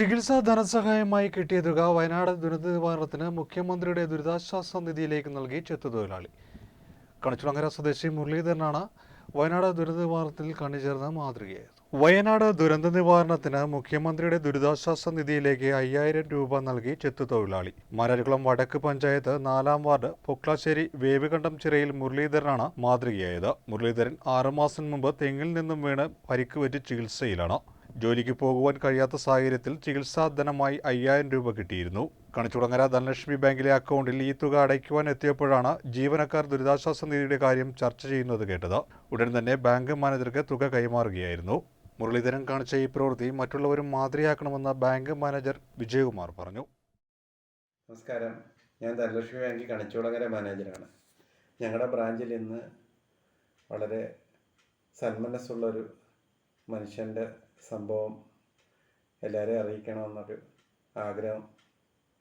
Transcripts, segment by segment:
ചികിത്സാ ധനസഹായമായി കിട്ടിയ തുക വയനാട് ദുരന്ത നിവാരണത്തിന് മുഖ്യമന്ത്രിയുടെ ദുരിതാശ്വാസ നിധിയിലേക്ക് നൽകി ചെത്തുതൊഴിലാളി. കണിച്ചുളങ്ങര സ്വദേശി മുരളീധരനാണ് വയനാട് ദുരന്ത നിവാരണത്തിൽ കണിചേർന്ന മാതൃകയായത്. വയനാട് ദുരന്ത നിവാരണത്തിന് മുഖ്യമന്ത്രിയുടെ ദുരിതാശ്വാസ നിധിയിലേക്ക് അയ്യായിരം രൂപ നൽകി ചെത്തുതൊഴിലാളി. മാരാരിക്കുളം വടക്ക് പഞ്ചായത്ത് നാലാം വാർഡ് പൊക്ലാശ്ശേരി വേവികണ്ഠം ചിറയിൽ മുരളീധരനാണ് മാതൃകയായത്. മുരളീധരൻ ആറുമാസം മുമ്പ് തെങ്ങിൽ നിന്നും വീണ് പരിക്ക് പറ്റി ചികിത്സയിലാണ്. ജോലിക്ക് പോകുവാൻ കഴിയാത്ത സാഹചര്യത്തിൽ ചികിത്സാധനമായി അയ്യായിരം രൂപ കിട്ടിയിരുന്നു. കണിച്ചുടങ്ങര ധനലക്ഷ്മി ബാങ്കിലെ അക്കൗണ്ടിൽ ഈ തുക അടയ്ക്കുവാൻ എത്തിയപ്പോഴാണ് ജീവനക്കാർ ദുരിതാശ്വാസ നിധിയുടെ കാര്യം ചർച്ച ചെയ്യുന്നത് കേട്ടത്. ഉടൻ തന്നെ ബാങ്ക് മാനേജർക്ക് തുക കൈമാറുകയായിരുന്നു. മുരളീധരൻ കാണിച്ച ഈ പ്രവൃത്തി മറ്റുള്ളവരും മാതൃകയാക്കണമെന്ന് ബാങ്ക് മാനേജർ വിജയകുമാർ പറഞ്ഞു. നമസ്കാരം. ഞാൻ ധനലക്ഷ്മി ബാങ്കിൽ കണിച്ചുടങ്ങര മാനേജറാണ് ഞങ്ങളുടെ ബ്രാഞ്ചിൽ ഇന്ന് വളരെ സന്മനസ്സുള്ളൊരു മനുഷ്യന്റെ സംഭവം എല്ലാവരെയും അറിയിക്കണമെന്നൊരു ആഗ്രഹം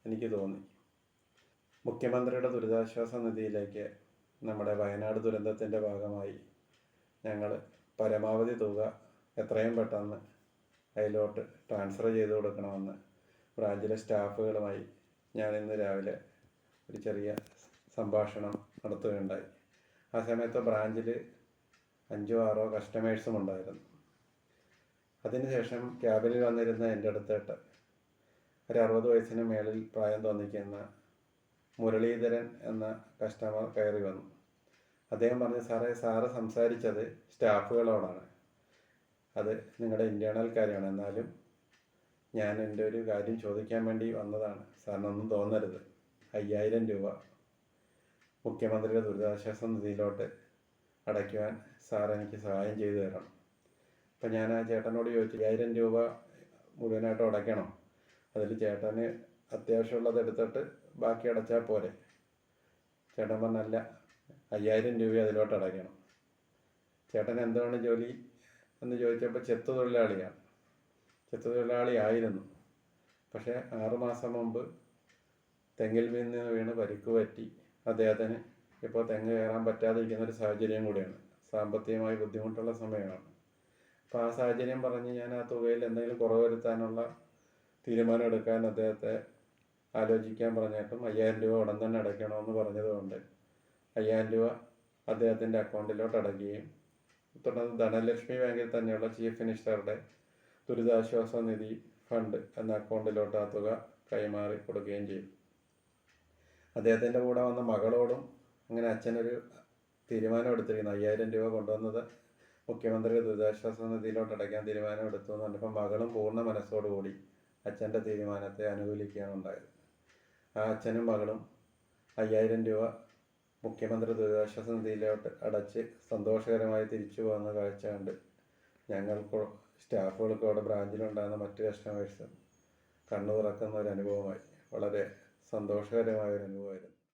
എനിക്ക് തോന്നി. മുഖ്യമന്ത്രിയുടെ ദുരിതാശ്വാസ നിധിയിലേക്ക് നമ്മുടെ വയനാട് ദുരന്തത്തിന്റെ ഭാഗമായി ഞങ്ങൾ പരമാവധി തുക എത്രയും പെട്ടെന്ന് അതിലോട്ട് ട്രാൻസ്ഫർ ചെയ്ത് കൊടുക്കണമെന്ന് ബ്രാഞ്ചിലെ സ്റ്റാഫുകളുമായി ഞാൻ ഇന്ന് രാവിലെ ഒരു ചെറിയ സംഭാഷണം നടത്തുകയുണ്ടായി. ആ സമയത്ത് ബ്രാഞ്ചിൽ അഞ്ചോ ആറോ കസ്റ്റമേഴ്സും ഉണ്ടായിരുന്നു. അതിനുശേഷം ക്യാബിനിൽ വന്നിരുന്ന എന്റെ അടുത്തേട്ട് ഒരു അറുപത് വയസ്സിന് മേളിൽ പ്രായം തോന്നിക്കുന്ന മുരളീധരൻ എന്ന കസ്റ്റമർ കയറി വന്നു. അദ്ദേഹം പറഞ്ഞു സാറേ സാറ് സംസാരിച്ചത് സ്റ്റാഫുകളോടാണ്. അത് നിങ്ങളുടെ ഇന്റേണൽ കാര്യമാണ്. എന്നാലും ഞാൻ എന്റെ ഒരു കാര്യം ചോദിക്കാൻ വേണ്ടി വന്നതാണ്. സാറിനൊന്നും തോന്നരുത്. അയ്യായിരം രൂപ മുഖ്യമന്ത്രിയുടെ ദുരിതാശ്വാസ നിധിയിലോട്ട് അടയ്ക്കുവാൻ സാർ എനിക്ക് സഹായം ചെയ്തു തരണം. അപ്പം ഞാൻ ആ ചേട്ടനോട് ചോദിച്ചു അയ്യായിരം രൂപ മുഴുവനായിട്ട് അടയ്ക്കണം? അതിൽ ചേട്ടന് അത്യാവശ്യമുള്ളത് എടുത്തിട്ട് ബാക്കി അടച്ചാൽ പോരെ. ചേട്ടൻ പറഞ്ഞല്ല അയ്യായിരം രൂപ അതിലോട്ട് അടയ്ക്കണം. ചേട്ടൻ എന്താണ് ജോലി എന്ന് ചോദിച്ചപ്പോൾ ചെത്തു തൊഴിലാളിയാണ്. ചെത്തു തൊഴിലാളി ആയിരുന്നു. പക്ഷേ ആറുമാസം മുമ്പ് തെങ്ങിൽ നിന്ന് വീണ് പരിക്ക് പറ്റി. അദ്ദേഹത്തിന് ഇപ്പോൾ തെങ്ങ് കയറാൻ പറ്റാതിരിക്കുന്ന ഒരു സാഹചര്യം കൂടിയാണ്. സാമ്പത്തികമായി ബുദ്ധിമുട്ടുള്ള സമയമാണ്. അപ്പോൾ ആ സാഹചര്യം പറഞ്ഞ് ഞാൻ ആ തുകയിൽ എന്തെങ്കിലും കുറവ് വരുത്താനുള്ള തീരുമാനം എടുക്കാൻ അദ്ദേഹത്തെ ആലോചിക്കാൻ പറഞ്ഞിട്ടും അയ്യായിരം രൂപ ഉടൻ തന്നെ അടയ്ക്കണമെന്ന് പറഞ്ഞതുകൊണ്ട് അയ്യായിരം രൂപ അദ്ദേഹത്തിന്റെ അക്കൗണ്ടിലോട്ട് അടയ്ക്കുകയും തുടർന്ന് ധനലക്ഷ്മി ബാങ്കിൽ തന്നെയുള്ള ചീഫ് മിനിസ്റ്ററുടെ ദുരിതാശ്വാസ നിധി ഫണ്ട് എന്ന അക്കൗണ്ടിലോട്ട് ആ തുക കൈമാറി കൊടുക്കുകയും ചെയ്തു. അദ്ദേഹത്തിന്റെ കൂടെ വന്ന മകളോടും അങ്ങനെ അച്ഛനൊരു തീരുമാനം എടുത്തിരിക്കുന്നു. അയ്യായിരം രൂപ കൊണ്ടുവന്നത് മുഖ്യമന്ത്രി ദുരിതാശ്വാസ നിധിയിലോട്ട് അടയ്ക്കാൻ തീരുമാനം എടുത്തു എന്ന് പറഞ്ഞപ്പോൾ മകളും പൂർണ മനസ്സോടുകൂടി അച്ഛന്റെ തീരുമാനത്തെ അനുകൂലിക്കുകയാണ് ഉണ്ടായത്. ആ അച്ഛനും മകളും അയ്യായിരം രൂപ മുഖ്യമന്ത്രി ദുരിതാശ്വാസ നിധിയിലോട്ട് അടച്ച് സന്തോഷകരമായി തിരിച്ചു പോകുന്ന കാഴ്ച കണ്ട് ഞങ്ങൾക്ക് സ്റ്റാഫുകൾക്ക് അവിടെ ബ്രാഞ്ചിലുണ്ടാകുന്ന മറ്റ് കസ്റ്റമേഴ്സും കണ്ണു തുറക്കുന്ന ഒരു അനുഭവമായി. വളരെ സന്തോഷകരമായ ഒരു അനുഭവമായിരുന്നു.